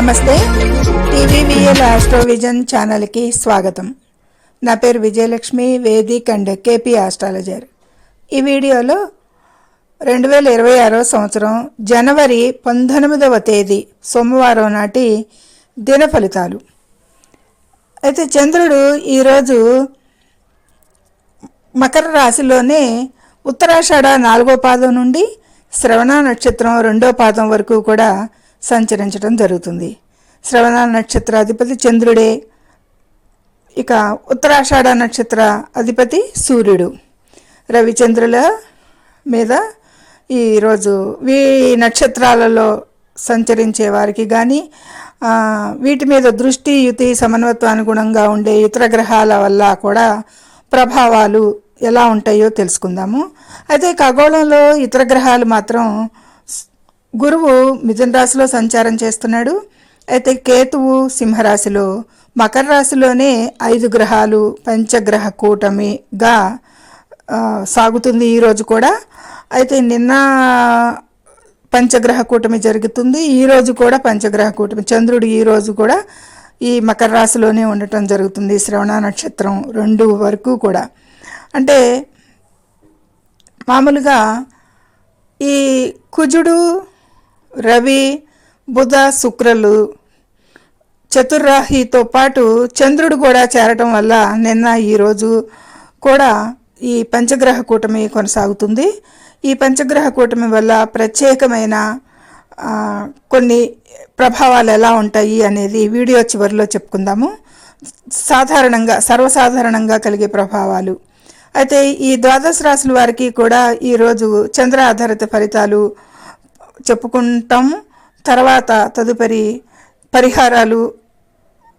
నమస్తే. టీవీవీఎల్ ఆస్ట్రోవిజన్ ఛానల్కి స్వాగతం. నా పేరు Vijayalakshmi Vedic and KP astrologer. ఈ వీడియోలో రెండు వేల ఇరవై ఆరో సంవత్సరం జనవరి పంతొమ్మిదవ తేదీ సోమవారం నాటి దిన ఫలితాలు. అయితే చంద్రుడు ఈరోజు మకర రాశిలోనే ఉత్తరాషాఢ నాలుగో పాదం నుండి శ్రవణ నక్షత్రం రెండో పాదం వరకు కూడా సంచరించడం జరుగుతుంది. శ్రవణ నక్షత్ర అధిపతి చంద్రుడే. ఇక ఉత్తరాషాఢ నక్షత్ర అధిపతి సూర్యుడు. రవిచంద్రుల మీద ఈరోజు వీ నక్షత్రాలలో సంచరించే వారికి కానీ వీటి మీద దృష్టి యుతి సమన్వత్వ అనుగుణంగా ఉండే ఇతర గ్రహాల వల్ల కూడా ప్రభావాలు ఎలా ఉంటాయో తెలుసుకుందాము. అయితే ఖగోళంలో ఇతర గ్రహాలు మాత్రం గురువు మిథున రాశిలో సంచారం చేస్తున్నాడు. అయితే కేతువు సింహరాశిలో మకర రాశిలోనే ఐదు గ్రహాలు పంచగ్రహ కూటమిగా సాగుతుంది ఈరోజు కూడా. అయితే నిన్న పంచగ్రహ కూటమి జరుగుతుంది. ఈరోజు కూడా పంచగ్రహ కూటమి. చంద్రుడు ఈరోజు కూడా ఈ మకర రాశిలోనే ఉండటం జరుగుతుంది. శ్రవణ నక్షత్రం రెండు వరకు కూడా. అంటే మామూలుగా ఈ కుజుడు రవి బుధ శుక్రులు. చతుర్రాహితో పాటు చంద్రుడు కూడా చేరటం వల్ల నిన్న ఈరోజు కూడా ఈ పంచగ్రహ కూటమి కొనసాగుతుంది. ఈ పంచగ్రహ కూటమి వల్ల ప్రత్యేకమైన కొన్ని ప్రభావాలు ఎలా ఉంటాయి అనేది వీడియో చివరిలో చెప్పుకుందాము. సాధారణంగా సర్వసాధారణంగా కలిగే ప్రభావాలు. అయితే ఈ ద్వాదశ రాశుల వారికి కూడా ఈరోజు చంద్ర ఆధారిత ఫలితాలు చెప్పుకుంటాం. తర్వాత తదుపరి పరిహారాలు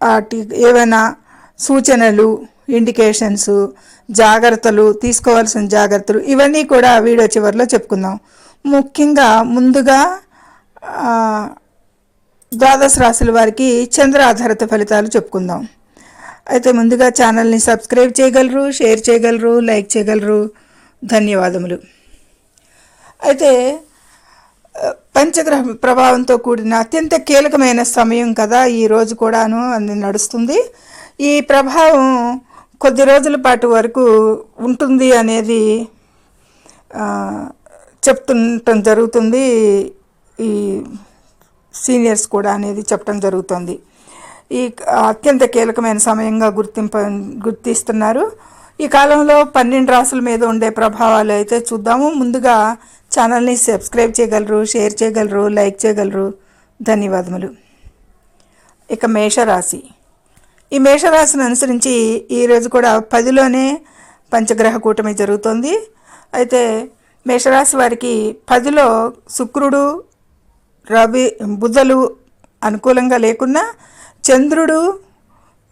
వాటి ఏవైనా సూచనలు ఇండికేషన్స్ జాగ్రత్తలు తీసుకోవాల్సిన జాగ్రత్తలు ఇవన్నీ కూడా వీడియో చివరిలో చెప్పుకుందాం. ముఖ్యంగా ముందుగా ద్వాదశ రాశుల వారికి చంద్ర ఆధారిత ఫలితాలు చెప్పుకుందాం. అయితే ముందుగా ఛానల్ని సబ్స్క్రైబ్ చేయగలరు షేర్ చేయగలరు లైక్ చేయగలరు. ధన్యవాదములు. అయితే పంచగ్రహ ప్రభావంతో కూడిన అత్యంత కీలకమైన సమయం కదా ఈ రోజు కూడాను అది నడుస్తుంది. ఈ ప్రభావం కొద్ది రోజుల పాటు వరకు ఉంటుంది అనేది ఆ, చెప్తుండటం జరుగుతుంది. ఈ సీనియర్స్ కూడా అనేది చెప్పడం జరుగుతుంది. ఈ అత్యంత కీలకమైన సమయంగా గుర్తింప గుర్తిస్తున్నారు. ఈ కాలంలో పన్నెండు రాసుల మీద ఉండే ప్రభావాలు అయితే చూద్దాము. ముందుగా ఛానల్ని సబ్స్క్రైబ్ చేయగలరు షేర్ చేయగలరు లైక్ చేయగలరు. ధన్యవాదములు. ఇక మేషరాశి. ఈ మేషరాశిని అనుసరించి ఈరోజు కూడా పదిలోనే పంచగ్రహ కూటమి జరుగుతుంది. అయితే మేషరాశి వారికి పదిలో శుక్రుడు రవి బుధలు అనుకూలంగా లేకున్నా చంద్రుడు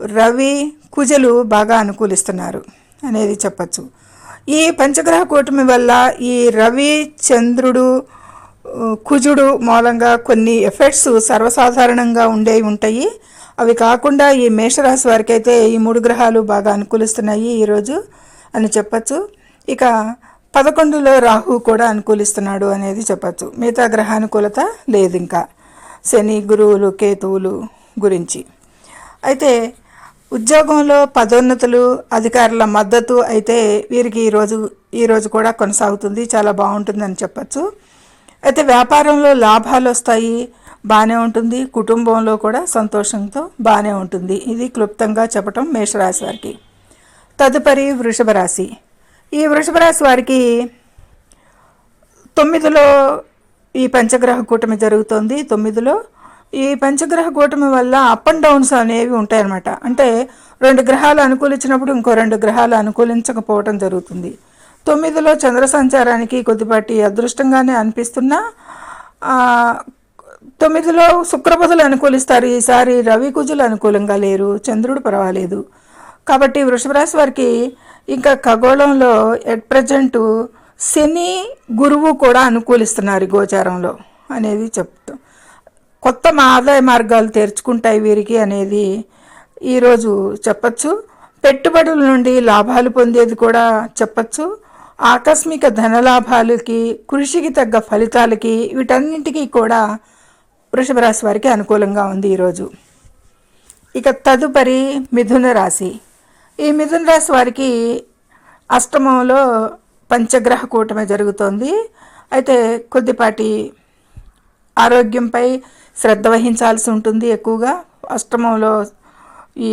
రవి కుజలు బాగా అనుకూలిస్తున్నారు. అనేది చెప్పచ్చు. ఈ పంచగ్రహ కూటమి వల్ల ఈ రవి చంద్రుడు కుజుడు మూలంగా కొన్ని ఎఫెక్ట్స్ సర్వసాధారణంగా ఉండేవి ఉంటాయి. అవి కాకుండా ఈ మేషరాశి వారికి అయితే ఈ మూడు గ్రహాలు బాగా అనుకూలిస్తున్నాయి ఈరోజు అని చెప్పచ్చు. ఇక పదకొండులో రాహు కూడా అనుకూలిస్తున్నాడు అనేది చెప్పచ్చు. మిగతా గ్రహానుకూలత లేదు ఇంకా శని గురువులు కేతువులు గురించి. అయితే ఉద్యోగంలో పదోన్నతులు అధికారుల మద్దతు అయితే వీరికి ఈరోజు ఈరోజు కూడా కొనసాగుతుంది. చాలా బాగుంటుందని చెప్పచ్చు. అయితే వ్యాపారంలో లాభాలు వస్తాయి బాగానే ఉంటుంది. కుటుంబంలో కూడా సంతోషంతో బాగానే ఉంటుంది. ఇది క్లుప్తంగా చెప్పటం మేషరాశి వారికి. తదుపరి వృషభ రాశి. ఈ వృషభ రాశి వారికి తొమ్మిదిలో ఈ పంచగ్రహ కూటమి జరుగుతోంది. తొమ్మిదిలో ఈ పంచగ్రహ కూటమి వల్ల అప్ అండ్ డౌన్స్ అనేవి ఉంటాయన్నమాట. అంటే రెండు గ్రహాలు అనుకూలించినప్పుడు ఇంకో రెండు గ్రహాలు అనుకూలించకపోవటం జరుగుతుంది. తొమ్మిదిలో చంద్ర సంచారానికి కొద్దిపాటి అదృష్టంగానే అనిపిస్తున్నా తొమ్మిదిలో శుక్రబుధులు అనుకూలిస్తారు. ఈసారి రవి కుజులు అనుకూలంగా లేరు చంద్రుడు పర్వాలేదు. కాబట్టి వృషభరాశి వారికి ఇంకా ఖగోళంలో ఎట్ ప్రజెంట్ శని గురువు కూడా అనుకూలిస్తున్నారు గోచారంలో అనేది చెప్తాం. కొత్త ఆదాయ మార్గాలు తెరుచుకుంటాయి వీరికి అనేది ఈరోజు చెప్పచ్చు. పెట్టుబడుల నుండి లాభాలు పొందేది కూడా చెప్పచ్చు. ఆకస్మిక ధనలాభాలకి కృషికి తగ్గ ఫలితాలకి వీటన్నింటికీ కూడా వృషభ రాశి వారికి అనుకూలంగా ఉంది ఈరోజు. ఇక తదుపరి మిథున రాశి. ఈ మిథున రాశి వారికి అష్టమంలో పంచగ్రహ కూటమి జరుగుతోంది. అయితే కొద్దిపాటి ఆరోగ్యంపై శ్రద్ధ వహించాల్సి ఉంటుంది ఎక్కువగా. అష్టమంలో ఈ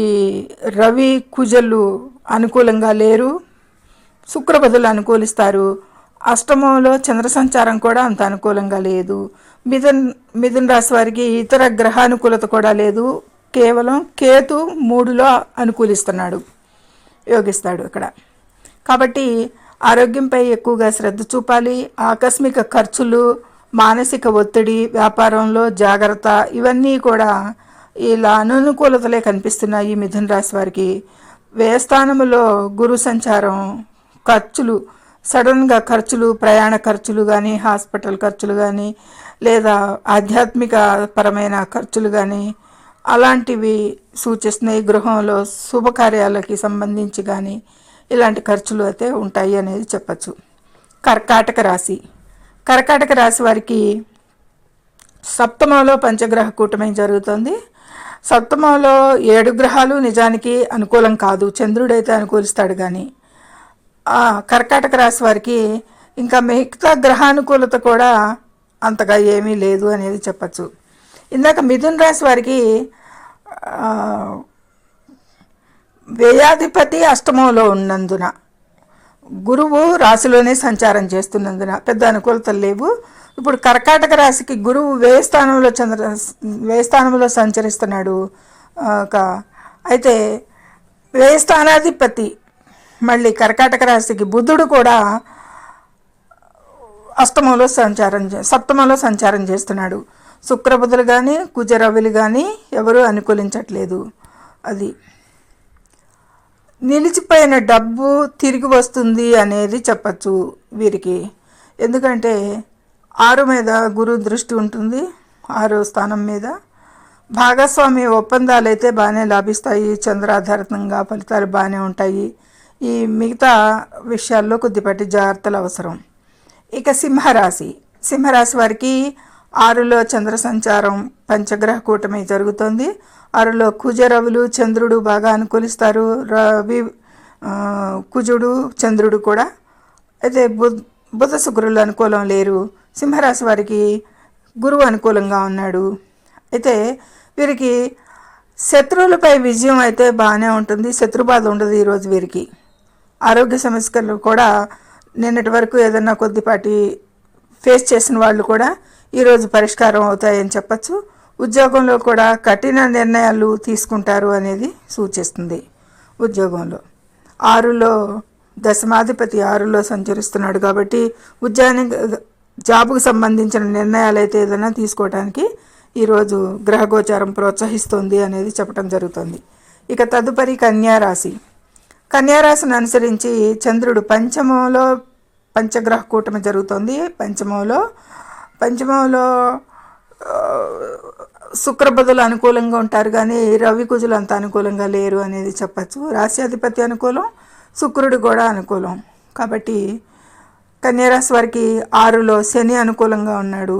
రవి కుజలు అనుకూలంగా లేరు. శుక్రపదులు అనుకూలిస్తారు. అష్టమంలో చంద్ర సంచారం కూడా అంత అనుకూలంగా లేదు. మిథున్ మిథున్ రాశి వారికి ఇతర గ్రహానుకూలత కూడా లేదు. కేవలం కేతు మూడులో అనుకూలిస్తున్నాడు యోగిస్తాడు ఇక్కడ కాబట్టి ఆరోగ్యంపై ఎక్కువగా శ్రద్ధ చూపాలి. ఆకస్మిక ఖర్చులు మానసిక ఒత్తిడి వ్యాపారంలో జాగ్రత్త ఇవన్నీ కూడా ఇలా అననుకూలతలే కనిపిస్తున్నాయి మిథున రాశి వారికి. వ్యయస్థానములో గురు సంచారం ఖర్చులు సడన్గా ఖర్చులు ప్రయాణ ఖర్చులు కానీ హాస్పిటల్ ఖర్చులు కానీ లేదా ఆధ్యాత్మిక పరమైన ఖర్చులు కానీ అలాంటివి సూచిస్తున్నాయి. గృహంలో శుభకార్యాలకి సంబంధించి కానీ ఇలాంటి ఖర్చులు అయితే ఉంటాయి అనేది చెప్పచ్చు. కర్కాటక రాశి. కర్కాటక రాశి వారికి సప్తమంలో పంచగ్రహ కూటమి జరుగుతుంది? సప్తమంలో ఏడు గ్రహాలు నిజానికి అనుకూలం కాదు. చంద్రుడైతే అనుకూలిస్తాడు కానీ కర్కాటక రాశి వారికి ఇంకా మిగతా గ్రహానుకూలత కూడా అంతగా ఏమీ లేదు అనేది చెప్పచ్చు. ఇందాక మిథున్ రాశి వారికి వ్యయాధిపతి అష్టమంలో ఉన్నందున గురువు రాశిలోనే సంచారం చేస్తున్నందున పెద్ద అనుకూలతలు లేవు. ఇప్పుడు కర్కాటక రాశికి గురువు వేయ స్థానంలో చంద్ర వేయ స్థానంలో సంచరిస్తున్నాడు. ఒక అయితే వే స్థానాధిపతి మళ్ళీ కర్కాటక రాశికి బుద్ధుడు కూడా అష్టమంలో సంచారం సప్తమంలో సంచారం చేస్తున్నాడు. శుక్రబుధులు కానీ కుజరవులు కానీ ఎవరూ అనుకూలించట్లేదు. అది నిలిచిపోయిన డబ్బు తిరిగి వస్తుంది అనేది చెప్పచ్చు వీరికి. ఎందుకంటే ఆరు మీద గురు దృష్టి ఉంటుంది ఆరో స్థానం మీద. భాగస్వామి ఒప్పందాలు అయితే బాగానే లాభిస్తాయి చంద్రాధారితంగా ఫలితాలు బాగానే ఉంటాయి. ఈ మిగతా విషయాల్లో కొద్దిపాటి జాగ్రత్తలు అవసరం. ఇక సింహరాశి. సింహరాశి వారికి ఆరులో చంద్ర సంచారం పంచగ్రహ కూటమి జరుగుతోంది. ఆరులో కుజరవులు చంద్రుడు బాగా అనుకూలిస్తారు. రవి కుజుడు చంద్రుడు కూడా. అయితే బుధ బుధ శుక్రులు అనుకూలం లేరు. సింహరాశి వారికి గురువు అనుకూలంగా ఉన్నాడు. అయితే వీరికి శత్రువులపై విజయం అయితే బాగానే ఉంటుంది. శత్రుబాధ ఉండదు ఈరోజు వీరికి. ఆరోగ్య సమస్యలు కూడా నిన్నటి వరకు ఏదన్నా కొద్దిపాటి ఫేస్ చేసిన వాళ్ళు కూడా ఈరోజు పరిష్కారం అవుతాయని చెప్పచ్చు. ఉద్యోగంలో కూడా కఠిన నిర్ణయాలు తీసుకుంటారు అనేది సూచిస్తుంది ఉద్యోగంలో. ఆరులో దశమాధిపతి ఆరులో సంచరిస్తున్నాడు కాబట్టి ఉద్యోగ జాబుకు సంబంధించిన నిర్ణయాలు అయితే ఏదైనా తీసుకోవడానికి ఈరోజు గ్రహగోచారం ప్రోత్సహిస్తుంది అనేది చెప్పడం జరుగుతుంది. ఇక తదుపరి కన్యారాశి. కన్యారాశిని అనుసరించి చంద్రుడు పంచమంలో పంచగ్రహ కూటమి జరుగుతుంది. పంచమంలో పంచమంలో శుక్రబదులు అనుకూలంగా ఉంటారు కానీ రవి కుజులు అంత అనుకూలంగా లేరు అనేది చెప్పచ్చు. రాశ్యాధిపతి అనుకూలం శుక్రుడు కూడా అనుకూలం. కాబట్టి కన్యారాశి వారికి ఆరులో శని అనుకూలంగా ఉన్నాడు.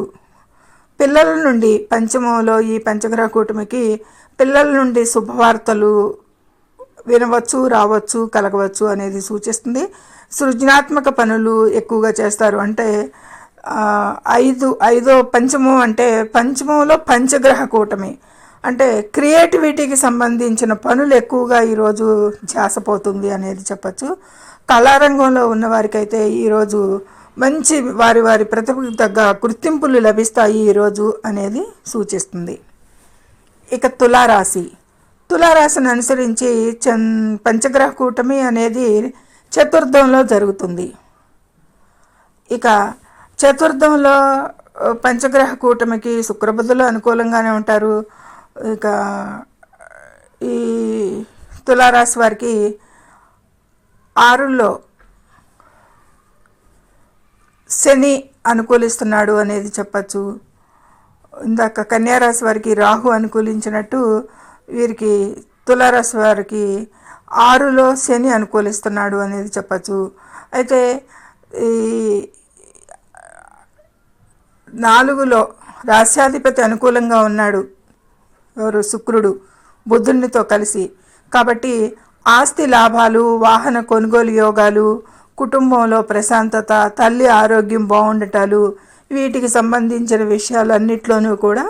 పిల్లల నుండి పంచమంలో ఈ పంచగ్రహ కూటమికి పిల్లల నుండి శుభవార్తలు వినవచ్చు రావచ్చు కలగవచ్చు అనేది సూచిస్తుంది. సృజనాత్మక పనులు ఎక్కువగా చేస్తారు. అంటే ఐదు ఐదో పంచమం అంటే పంచమంలో పంచగ్రహ కూటమి. అంటే క్రియేటివిటీకి సంబంధించిన పనులు ఎక్కువగా ఈరోజు ధ్యాసపోతుంది అనేది చెప్పచ్చు. కళారంగంలో ఉన్న వారికైతే ఈరోజు మంచి వారి వారి ప్రతిభకు తగ్గ గుర్తింపులు లభిస్తాయి ఈరోజు అనేది సూచిస్తుంది. ఇక తులారాశి. తులారాశిని అనుసరించి చన్ పంచగ్రహ కూటమి అనేది చతుర్థంలో జరుగుతుంది. ఇక చతుర్థంలో పంచగ్రహ కూటమికి శుక్రబుద్ధులు అనుకూలంగానే ఉంటారు. ఇక ఈ తులారాశి వారికి ఆరులో శని అనుకూలిస్తున్నాడు అనేది చెప్పచ్చు. ఇందాక కన్యారాశి వారికి రాహు అనుకూలించినట్టు వీరికి తులారాశి వారికి ఆరులో శని అనుకూలిస్తున్నాడు అనేది చెప్పచ్చు. అయితే ఈ నాలుగులో రాశ్యాధిపతి అనుకూలంగా ఉన్నాడు. ఎవరు? శుక్రుడు. బుద్ధునితో కలిసి. కాబట్టి ఆస్తి లాభాలు వాహన కొనుగోలు యోగాలు కుటుంబంలో ప్రశాంతత తల్లి ఆరోగ్యం బాగుండటాలు వీటికి సంబంధించిన విషయాలన్నిట్లోనూ కూడా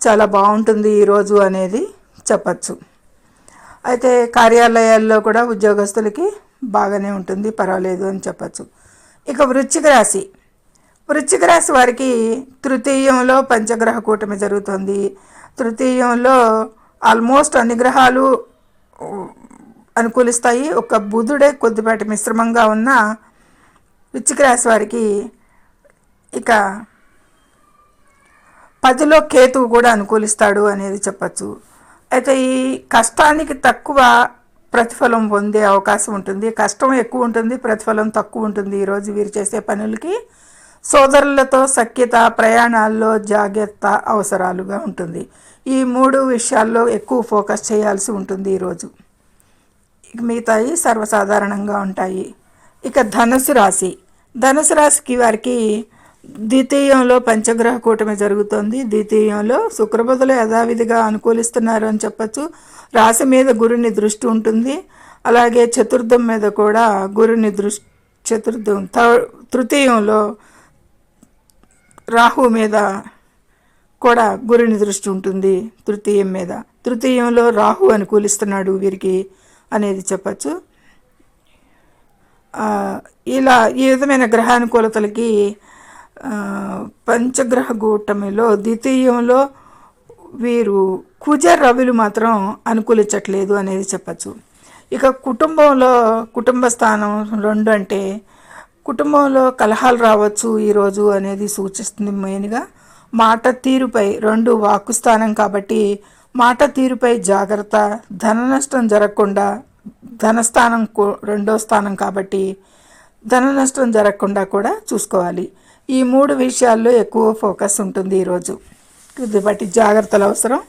చాలా బాగుంటుంది ఈరోజు అనేది చెప్పచ్చు. అయితే కార్యాలయాల్లో కూడా ఉద్యోగస్తులకి బాగానే ఉంటుంది పర్వాలేదు అని చెప్పచ్చు. ఇక వృశ్చిక రాశి. వృశ్చిక రాశి వారికి తృతీయంలో పంచగ్రహ కూటమి జరుగుతుంది. తృతీయంలో ఆల్మోస్ట్ అన్ని గ్రహాలు అనుకూలిస్తాయి. ఒక బుధుడే కొద్దిపాటి మిశ్రమంగా ఉన్న వృశ్చిక రాశి వారికి ఇక పదిలో కేతువు కూడా అనుకూలిస్తాడు అనేది చెప్పచ్చు. అయితే ఈ కష్టానికి తక్కువ ప్రతిఫలం పొందే అవకాశం ఉంటుంది. కష్టం ఎక్కువ ఉంటుంది ప్రతిఫలం తక్కువ ఉంటుంది. ఈరోజు వీరు చేసే పనులకి సోదరులతో సఖ్యత ప్రయాణాల్లో జాగ్రత్త అవసరాలుగా ఉంటుంది. ఈ మూడు విషయాల్లో ఎక్కువ ఫోకస్ చేయాల్సి ఉంటుంది ఈరోజు ఇక మిగతాయి సర్వసాధారణంగా ఉంటాయి. ఇక ధనుసు రాశి. ధనుసు రాశికి వారికి ద్వితీయంలో పంచగ్రహ కూటమి జరుగుతోంది. ద్వితీయంలో శుక్రబుధులు యథావిధిగా అనుకూలిస్తున్నారు అని చెప్పచ్చు. రాశి మీద గురుని దృష్టి ఉంటుంది. అలాగే చతుర్థం మీద కూడా గురుని దృష్టి చతుర్థం తృతీయంలో రాహు మీద కూడా గురుని దృష్టి ఉంటుంది. తృతీయం మీద. తృతీయంలో రాహు అనుకూలిస్తున్నాడు వీరికి అనేది చెప్పచ్చు. ఇలా ఈ విధమైన గ్రహానుకూలతలకి పంచగ్రహ కూటమిలో ద్వితీయంలో వీరు కుజ రవిలు మాత్రం అనుకూలించట్లేదు అనేది చెప్పచ్చు. ఇక కుటుంబంలో కుటుంబ స్థానం రెండు అంటే కుటుంబంలో కలహాలు రావచ్చు ఈరోజు అనేది సూచిస్తుంది మెయిన్గా మాట తీరుపై రెండు వాక్కు స్థానం కాబట్టి మాట తీరుపై జాగ్రత్త ధన నష్టం జరగకుండా ధనస్థానం రెండో స్థానం కాబట్టి ధన నష్టం జరగకుండా కూడా చూసుకోవాలి. ఈ మూడు విషయాల్లో ఎక్కువ ఫోకస్ ఉంటుంది ఈరోజు. బట్టి జాగ్రత్తలు అవసరం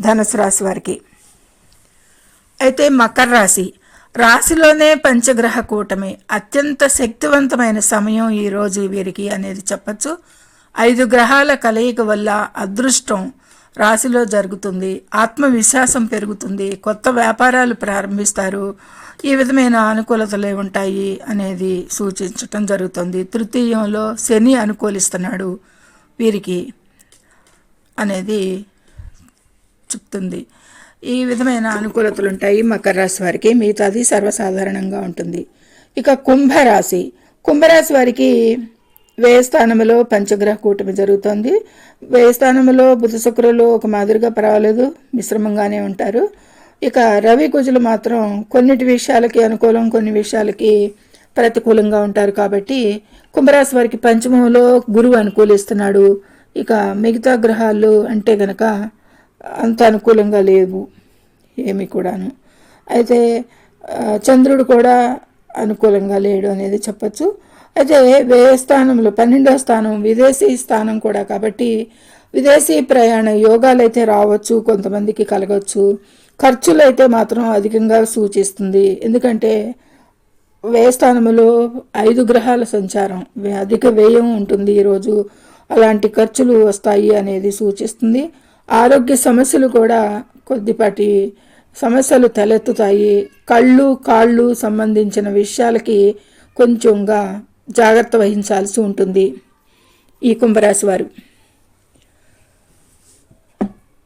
ధనుసు రాశి వారికి. అయితే మకర రాశి. రాశిలోనే పంచగ్రహ కూటమి అత్యంత శక్తివంతమైన సమయం ఈరోజు వీరికి అనేది చెప్పచ్చు. ఐదు గ్రహాల కలయిక వల్ల అదృష్టం రాశిలో జరుగుతుంది. ఆత్మవిశ్వాసం పెరుగుతుంది. కొత్త వ్యాపారాలు ప్రారంభిస్తారు. ఈ విధమైన అనుకూలతలే ఉంటాయి అనేది సూచించటం జరుగుతుంది. తృతీయంలో శని అనుకూలిస్తున్నాడు వీరికి అనేది చెప్తుంది. ఈ విధమైన అనుకూలతలు ఉంటాయి మకర రాశి వారికి. మిగతాది సర్వసాధారణంగా ఉంటుంది. ఇక కుంభరాశి. కుంభరాశి వారికి వ్యయ స్థానంలో పంచగ్రహ కూటమి జరుగుతుంది. వ్యయ స్థానంలో బుధ శుక్రులు ఒక మాదిరిగా పర్వాలేదు మిశ్రమంగానే ఉంటారు. ఇక రవి కుజులు మాత్రం కొన్నిటి విషయాలకి అనుకూలం కొన్ని విషయాలకి ప్రతికూలంగా ఉంటారు కాబట్టి కుంభరాశి వారికి పంచమంలో గురువు అనుకూలిస్తున్నాడు. ఇక మిగతా గ్రహాలు అంటే గనక అంత అనుకూలంగా లేవు ఏమి కూడాను. అయితే చంద్రుడు కూడా అనుకూలంగా లేడు అనేది చెప్పచ్చు. అయితే వ్యయ స్థానంలో పన్నెండో స్థానం విదేశీ స్థానం కూడా కాబట్టి విదేశీ ప్రయాణ యోగాలు అయితే రావచ్చు కొంతమందికి కలగవచ్చు ఖర్చులు అయితే మాత్రం అధికంగా సూచిస్తుంది. ఎందుకంటే వ్యయస్థానంలో ఐదు గ్రహాల సంచారం అధిక వ్యయం ఉంటుంది ఈరోజు. అలాంటి ఖర్చులు వస్తాయి అనేది సూచిస్తుంది. ఆరోగ్య సమస్యలు కూడా కొద్దిపాటి సమస్యలు తలెత్తుతాయి. కళ్ళు కాళ్ళు సంబంధించిన విషయాలకి కొంచెంగా జాగ్రత్త వహించాల్సి ఉంటుంది. ఈ కుంభరాశి వారు.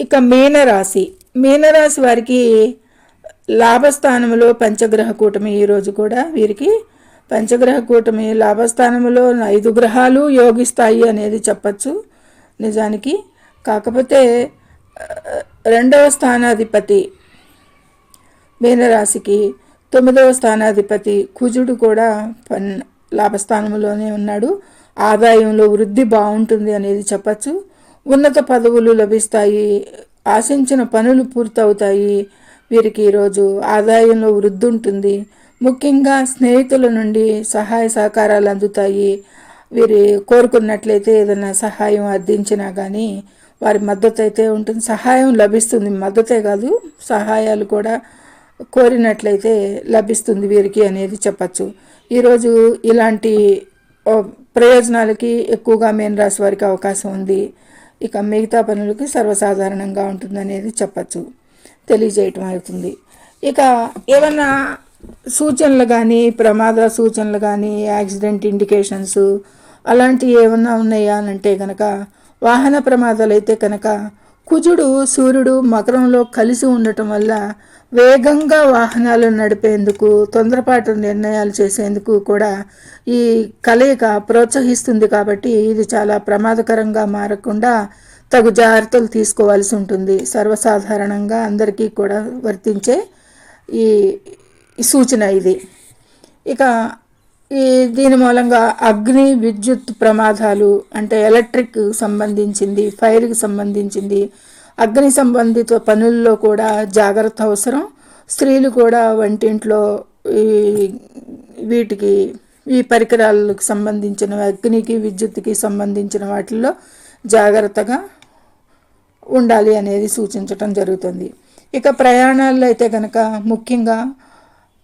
ఇక మీనరాశి. మీనరాశి వారికి లాభస్థానంలో పంచగ్రహ కూటమి ఈరోజు కూడా వీరికి పంచగ్రహ కూటమి లాభస్థానంలో ఐదు గ్రహాలు యోగిస్తాయి అనేది చెప్పచ్చు నిజానికి. కాకపోతే రెండవ స్థానాధిపతి మీనరాశికి తొమ్మిదవ స్థానాధిపతి కుజుడు కూడా పన్ లాభస్థానంలోనే ఉన్నాడు. ఆదాయంలో వృద్ధి బాగుంటుంది అనేది చెప్పచ్చు. ఉన్నత పదవులు లభిస్తాయి. ఆశించిన పనులు పూర్తవుతాయి. వీరికి ఈరోజు ఆదాయంలో వృద్ధి ఉంటుంది ముఖ్యంగా స్నేహితుల నుండి సహాయ సహకారాలు అందుతాయి. వీరి కోరుకున్నట్లయితే ఏదైనా సహాయం అందించినా కానీ వారి మద్దతు అయితే ఉంటుంది. సహాయం లభిస్తుంది. మద్దతే కాదు సహాయాలు కూడా కోరినట్లయితే లభిస్తుంది వీరికి అనేది చెప్పచ్చు. ఈరోజు ఇలాంటి ప్రయోజనాలకి ఎక్కువగా మేన్ రాశి వారికి అవకాశం ఉంది. ఇక మిగతా పనులకి సర్వసాధారణంగా ఉంటుందనేది చెప్పచ్చు. తెలియజేయటం అవుతుంది. ఇక ఏమన్నా సూచనలు కానీ ప్రమాద సూచనలు కానీ యాక్సిడెంట్ ఇండికేషన్స్ అలాంటివి ఏమన్నా ఉన్నాయా అని అంటే కనుక వాహన ప్రమాదాలు అయితే కనుక కుజుడు సూర్యుడు మకరంలో కలిసి ఉండటం వల్ల వేగంగా వాహనాలు నడిపేందుకు తొందరపాటు నిర్ణయాలు చేసేందుకు కూడా ఈ కలయిక ప్రోత్సహిస్తుంది కాబట్టి ఇది చాలా ప్రమాదకరంగా మారకుండా తగు జాగ్రత్తలు తీసుకోవాల్సి ఉంటుంది. సర్వసాధారణంగా అందరికీ కూడా వర్తించే ఈ ఈ సూచన ఇది. ఇక ఈ దీని మూలంగా అగ్ని విద్యుత్ ప్రమాదాలు అంటే ఎలక్ట్రిక్ సంబంధించింది ఫైర్కి సంబంధించింది అగ్ని సంబంధిత పనుల్లో కూడా జాగ్రత్త అవసరం. స్త్రీలు కూడా వంటింట్లో ఈ వీటికి ఈ పరికరాలకు సంబంధించిన అగ్నికి విద్యుత్కి సంబంధించిన వాటిల్లో జాగ్రత్తగా ఉండాలి అనేది సూచించటం జరుగుతుంది. ఇక ప్రయాణాల్లో అయితే కనుక ముఖ్యంగా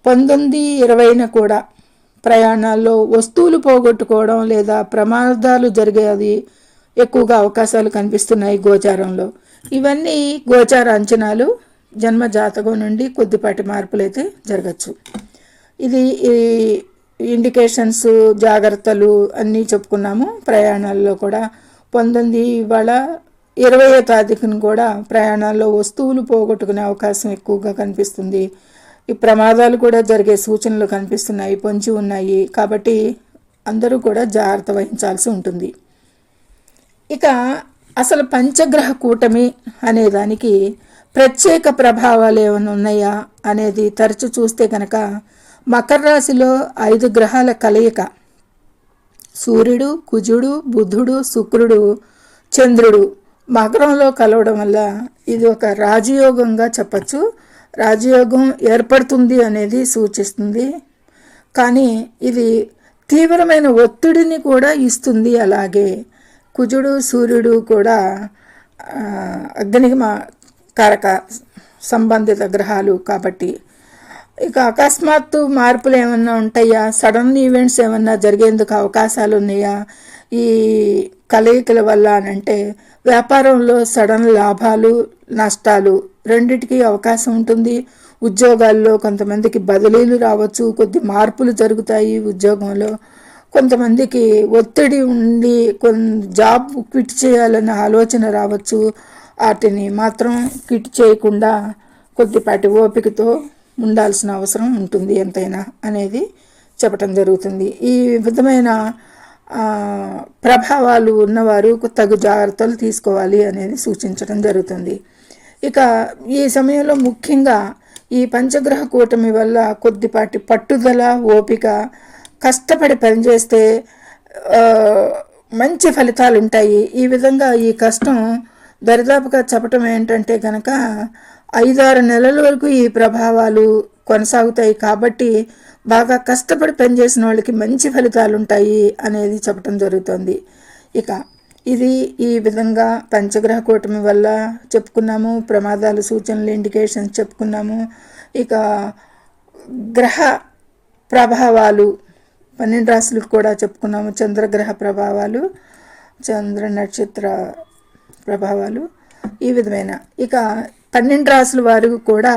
పంతొమ్మిది ఇరవైన కూడా ప్రయాణాల్లో వస్తువులు పోగొట్టుకోవడం లేదా ప్రమాదాలు జరిగేది ఎక్కువగా అవకాశాలు కనిపిస్తున్నాయి గోచారంలో. ఇవన్నీ గోచార అంచనాలు జన్మ జాతకం నుండి కొద్దిపాటి మార్పులు అయితే జరగచ్చు. ఇది ఈ ఇండికేషన్స్ జాగ్రత్తలు అన్నీ చెప్పుకున్నాము. ప్రయాణాల్లో కూడా పంతొమ్మిది ఇవాళ ఇరవయో తారీఖున కూడా ప్రయాణాల్లో వస్తువులు పోగొట్టుకునే అవకాశం ఎక్కువగా కనిపిస్తుంది. ఈ ప్రమాదాలు కూడా జరిగే సూచనలు కనిపిస్తున్నాయి పొంచి ఉన్నాయి. కాబట్టి అందరూ కూడా జాగ్రత్త వహించాల్సి ఉంటుంది. ఇక అసలు పంచగ్రహ కూటమి అనే దానికి ప్రత్యేక ప్రభావాలు ఏమైనా ఉన్నాయా అనేది తరచు చూస్తే కనుక మకర రాశిలో ఐదు గ్రహాల కలయిక. సూర్యుడు కుజుడు బుధుడు శుక్రుడు చంద్రుడు. మకరంలో కలవడం వల్ల ఇది ఒక రాజయోగంగా చెప్పచ్చు. రాజయోగం ఏర్పడుతుంది అనేది సూచిస్తుంది. కానీ ఇది తీవ్రమైన ఒత్తిడిని కూడా ఇస్తుంది అలాగే. కుజుడు సూర్యుడు కూడా ఆ, కారక సంబంధిత గ్రహాలు కాబట్టి. ఇక అకస్మాత్తు మార్పులు ఏమన్నా ఉంటాయా? సడన్ ఈవెంట్స్ ఏమన్నా జరిగేందుకు అవకాశాలు ఉన్నాయా? ఈ కలయికల వల్ల అనంటే అంటే వ్యాపారంలో సడన్ లాభాలు నష్టాలు రెండిటికీ అవకాశం ఉంటుంది. ఉద్యోగాల్లో కొంతమందికి బదిలీలు రావచ్చు. కొద్ది మార్పులు జరుగుతాయి ఉద్యోగంలో. కొంతమందికి ఒత్తిడి ఉండి కొన్ని జాబ్ క్విట్ చేయాలన్న ఆలోచన రావచ్చు. వాటిని మాత్రం క్విట్ చేయకుండా కొద్దిపాటి ఓపికతో ఉండాల్సిన అవసరం ఉంటుంది ఎంతైనా అనేది చెప్పటం జరుగుతుంది. ఈ విధమైన ప్రభావాలు ఉన్నవారు తగు జాగ్రత్తలు తీసుకోవాలి అనేది సూచించడం జరుగుతుంది. ఇక ఈ సమయంలో ముఖ్యంగా ఈ పంచగ్రహ కూటమి వల్ల కొద్దిపాటి పట్టుదల ఓపిక కష్టపడి పనిచేస్తే మంచి ఫలితాలు ఉంటాయి. ఈ విధంగా ఈ కష్టం దరిదాపుగా చెప్పటం ఏంటంటే కనుక ఐదారు నెలల వరకు ఈ ప్రభావాలు కొనసాగుతాయి కాబట్టి బాగా కష్టపడి పనిచేసిన వాళ్ళకి మంచి ఫలితాలు ఉంటాయి అనేది చెప్పటం జరుగుతుంది. ఇక ఇది ఈ విధంగా పంచగ్రహ కూటమి వల్ల చెప్పుకున్నాము ప్రమాదాలు సూచనలు ఇండికేషన్స్ చెప్పుకున్నాము. ఇక గ్రహ ప్రభావాలు పన్నెండు రాశులకు కూడా చెప్పుకున్నాము చంద్రగ్రహ ప్రభావాలు చంద్ర నక్షత్ర ప్రభావాలు ఈ విధమైన. ఇక పన్నెండు రాసుల వారు కూడా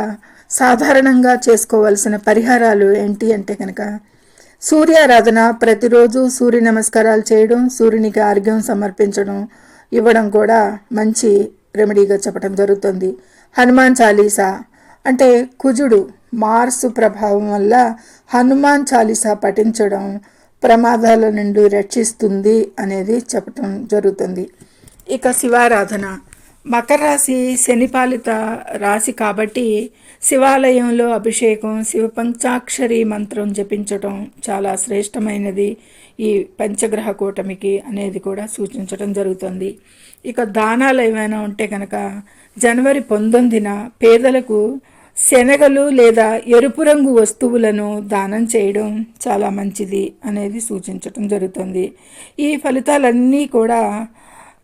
సాధారణంగా చేసుకోవాల్సిన పరిహారాలు ఏంటి అంటే కనుక సూర్యారాధన ప్రతిరోజు సూర్య నమస్కారాలు చేయడం సూర్యునికి ఆర్ఘ్యం సమర్పించడం ఇవ్వడం కూడా మంచి రెమెడీగా చెప్పడం జరుగుతుంది. హనుమాన్ చాలీసా అంటే కుజుడు మార్స్ ప్రభావం వల్ల హనుమాన్ చాలీసా పఠించడం ప్రమాదాల నుండి రక్షిస్తుంది అనేది చెప్పటం జరుగుతుంది. ఇక శివారాధన. మకర రాశి శనిపాలిత రాశి కాబట్టి శివాలయంలో అభిషేకం శివ పంచాక్షరి మంత్రం జపించటం చాలా శ్రేష్టమైనది ఈ పంచగ్రహ కూటమికి అనేది కూడా సూచించడం జరుగుతుంది. ఇక దానాలు ఏమైనా ఉంటే కనుక జనవరి పంతొమ్మిదిన పేదలకు శనగలు లేదా ఎరుపు రంగు వస్తువులను దానం చేయడం చాలా మంచిది అనేది సూచించటం జరుగుతుంది. ఈ ఫలితాలన్నీ కూడా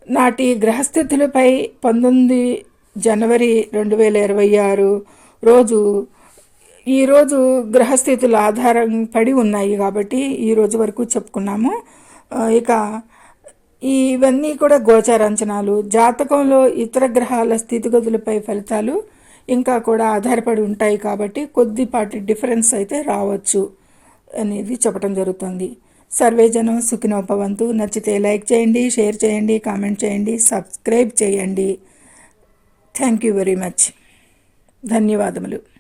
నాటి గ్రహస్థితులపై పంతొమ్మిది జనవరి రెండు వేల ఇరవై ఆరు రోజు ఈరోజు గ్రహస్థితుల ఆధారం పడి ఉన్నాయి కాబట్టి ఈ రోజు వరకు చెప్పుకున్నాము. ఇక ఇవన్నీ కూడా గోచారంచనాలు. జాతకంలో ఇతర గ్రహాల స్థితిగతులపై ఫలితాలు ఇంకా కూడా ఆధారపడి ఉంటాయి కాబట్టి కొద్దిపాటి డిఫరెన్స్ అయితే రావచ్చు అనేది చెప్పడం జరుగుతుంది. సర్వేజనం సుఖినోపవంతు నచ్చితే లైక్ చేయండి షేర్ చేయండి కామెంట్ చేయండి సబ్స్క్రైబ్ చేయండి. Thank you very much. ధన్యవాదములు.